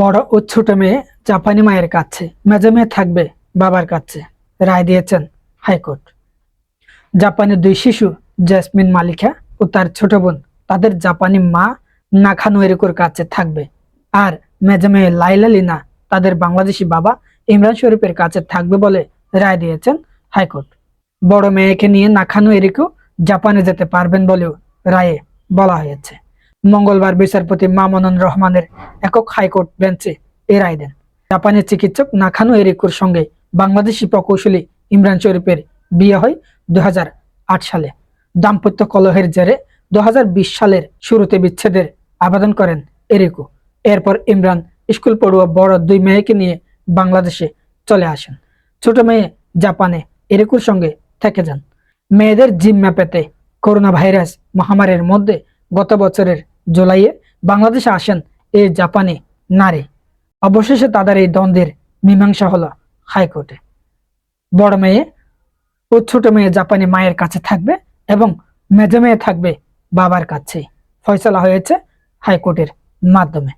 বড় ও ছোট মেয়ে জাপানি মায়ের কাছে, মেজো মেয়ে থাকবে বাবার কাছে, রায় দিয়েছেন হাইকোর্ট। জাপানের দুই শিশু জেসমিন মালিকা ও তার ছোট বোন, তাদের জাপানি মা নাখানো এরিকোর কাছে থাকবে। আর মেজো মেয়ে লাইলা লিনা, তাদের বাংলাদেশি বাবা ইমরান শরীফের কাছে থাকবে বলে রায় দিয়েছেন হাইকোর্ট। বড় মেয়েকে নিয়ে নাখানো এরিকো জাপানে যেতে পারবেন বলেও রায়ে বলা হয়েছে। মঙ্গলবার বিচারপতি মামুনুর রহমানের একক হাইকোর্ট বেঞ্চে এ রায় দেন। জাপানের চিকিৎসক নাখানো এরিকুর সঙ্গে বাংলাদেশি প্রকৌশলী ইমরান শরীফের বিয়ে হয় দুই হাজার আট সালে। দাম্পত্য কলহের জেরে দুহাজার বিশ সালের শুরুতে বিচ্ছেদের আবেদন করেন এরিকু। এরপর ইমরান স্কুল পড়ুয়া বড় দুই মেয়েকে নিয়ে বাংলাদেশে চলে আসেন। ছোট মেয়ে জাপানে এরিকুর সঙ্গে থেকে যান। মেয়েদের জিম্মা পেতে করোনা ভাইরাস মহামারীর মধ্যে গত বছরের জুলাইয়ে বাংলাদেশে আসেন এ জাপানি নারী। অবশেষে তাদের এই দ্বন্দ্বের মীমাংসা হলো হাইকোর্টে। বড় মেয়ে ও ছোট মেয়ে জাপানি মায়ের কাছে থাকবে এবং মেজো মেয়ে থাকবে বাবার কাছে ফয়সলা হয়েছে হাইকোর্টের মাধ্যমে।